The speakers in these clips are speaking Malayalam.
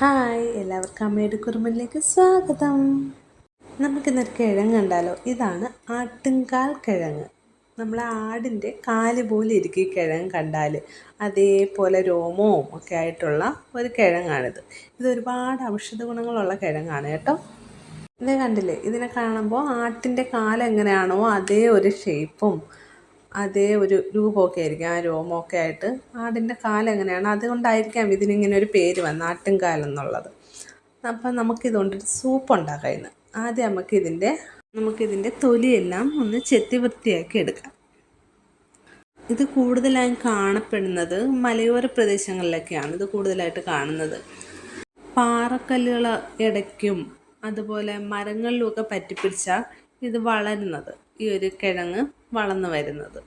ഹായ് എല്ലാവർക്കും അമ്മയുടെ കുറുമ്പിലേക്ക് സ്വാഗതം. നമുക്കിന്നൊരു കിഴങ്ങ് ഉണ്ടല്ലോ ഇതാണ് ആട്ടുംകാൽ കിഴങ്ങ്. നമ്മൾ ആടിന്റെ കാൽ പോലെ ഇരിക്കും ഈ കിഴങ്ങ് കണ്ടാൽ അതേപോലെ രോമവും ഒക്കെ ആയിട്ടുള്ള ഒരു കിഴങ്ങാണിത്. ഇത് ഒരുപാട് ഔഷധ ഗുണങ്ങളുള്ള കിഴങ്ങാണ് കേട്ടോ. ഇത് കണ്ടില്ലേ? ഇതിനെ കാണുമ്പോൾ ആട്ടിന്റെ കാലെങ്ങനെയാണോ അതേ ഒരു ഷേപ്പും അതേ ഒരു രൂപമൊക്കെ ആയിരിക്കും ആ രോമമൊക്കെ ആയിട്ട്. ആടിന്റെ കാലെങ്ങനെയാണ് അതുകൊണ്ടായിരിക്കാം ഇതിനിങ്ങനെ ഒരു പേര് വന്നത് ആട്ടിൻകാലെന്നുള്ളത് അപ്പം നമുക്കിതുകൊണ്ടൊരു സൂപ്പ് ഉണ്ടാക്കാം ആദ്യം നമുക്കിതിന്റെ നമുക്കിതിന്റെ തൊലിയെല്ലാം ഒന്ന് ചെത്തി വൃത്തിയാക്കി എടുക്കാം. ഇത് കൂടുതലായും കാണപ്പെടുന്നത് മലയോര പ്രദേശങ്ങളിലൊക്കെയാണ് ഇത് കൂടുതലായിട്ട് കാണുന്നത്. പാറക്കല്ലുകൾ ഇടയ്ക്കും അതുപോലെ മരങ്ങളിലുമൊക്കെ പറ്റിപ്പിടിച്ചാൽ ഇത് വളരുന്നത്. ഈ ഒരു കിഴങ്ങ് വളർന്നു വരുന്നത്.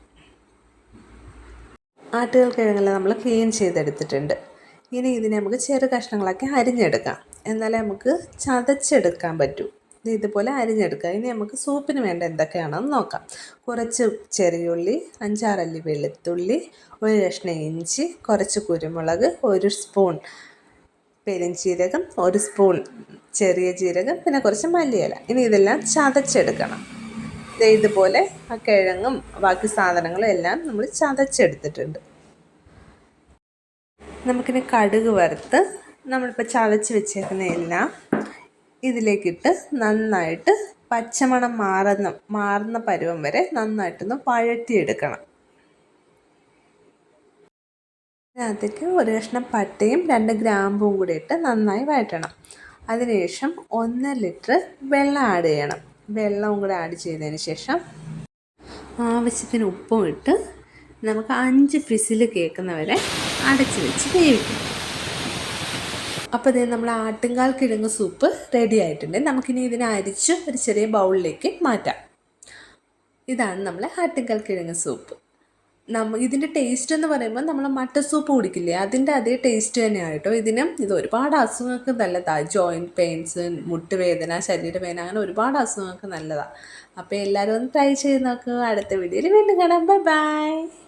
ആട്ടുകൾ കിഴങ്ങെല്ലാം നമ്മൾ ക്ലീൻ ചെയ്തെടുത്തിട്ടുണ്ട്. ഇനി ഇതിനെ നമുക്ക് ചെറു കഷ്ണങ്ങളാക്കി അരിഞ്ഞെടുക്കാം. എന്നാലേ നമുക്ക് ചതച്ചെടുക്കാൻ പറ്റൂ. ഇതുപോലെ അരിഞ്ഞെടുക്കുക. ഇനി നമുക്ക് സൂപ്പിന് വേണ്ട എന്തൊക്കെയാണെന്ന് നോക്കാം. കുറച്ച് ചെറിയുള്ളി അഞ്ചാറല്ലി വെളുത്തുള്ളി ഒരു കഷ്ണം ഇഞ്ചി കുറച്ച് കുരുമുളക് ഒരു സ്പൂൺ പെരുംജീരകം ഒരു സ്പൂൺ ചെറിയ ജീരകം പിന്നെ കുറച്ച് മല്ലിയില. ഇനി ഇതെല്ലാം ചതച്ചെടുക്കണം. ഇതുപോലെ ആ കിഴങ്ങും ബാക്കി സാധനങ്ങളും എല്ലാം നമ്മൾ ചതച്ചെടുത്തിട്ടുണ്ട്. നമുക്കിനി കടുക് വറുത്ത് നമ്മളിപ്പോൾ ചതച്ച് വെച്ചേക്കുന്ന എല്ലാം ഇതിലേക്കിട്ട് നന്നായിട്ട് പച്ചമണം മാറുന്ന മാറുന്ന പരുവം വരെ നന്നായിട്ടൊന്ന് വഴറ്റിയെടുക്കണം അതിനകത്തേക്ക് ഒരു കഷ്ണം പട്ടയും രണ്ട് ഗ്രാമ്പും കൂടി ഇട്ട് നന്നായി വഴറ്റണം. അതിനുശേഷം ഒന്ന് ലിറ്റർ വെള്ളം ആഡ് ചെയ്യണം. വെള്ളവും കൂടെ ആഡ് ചെയ്തതിന് ശേഷം ആവശ്യത്തിന് ഉപ്പും ഇട്ട് നമുക്ക് അഞ്ച് ഫിസിൽ കേൾക്കുന്നവരെ അടച്ച് വെച്ച് വേവിക്കും. അപ്പോൾ ഇതേ നമ്മൾ ആട്ടുംകാൽ കിഴങ്ങ് സൂപ്പ് റെഡി ആയിട്ടുണ്ട്. നമുക്കിനി ഇതിനെ അരിച്ച് ഒരു ചെറിയ ബൗളിലേക്ക് മാറ്റാം. ഇതാണ് നമ്മളെ ആട്ടുംകാൽ കിഴങ്ങ് സൂപ്പ് നമ്മ ഇതിന്റെ ടേസ്റ്റ് എന്ന് പറയുമ്പോൾ നമ്മൾ മട്ട സൂപ്പ് കുടിക്കില്ലേ? അതിന്റെ അതേ ടേസ്റ്റ് തന്നെയാണ് കേട്ടോ. ഇതിനും ഇത് ഒരുപാട് അസുഖങ്ങൾക്ക് നല്ലതാണ് ജോയിന്റ് പെയിൻസ് മുട്ടുവേദന ശരീരവേദന അങ്ങനെ ഒരുപാട് അസുഖങ്ങൾക്ക് നല്ലതാണ് അപ്പോൾ എല്ലാവരും ഒന്ന് ട്രൈ ചെയ്ത് നോക്കുക അടുത്ത വീഡിയോയിൽ വീണ്ടും കാണാം. Bye bye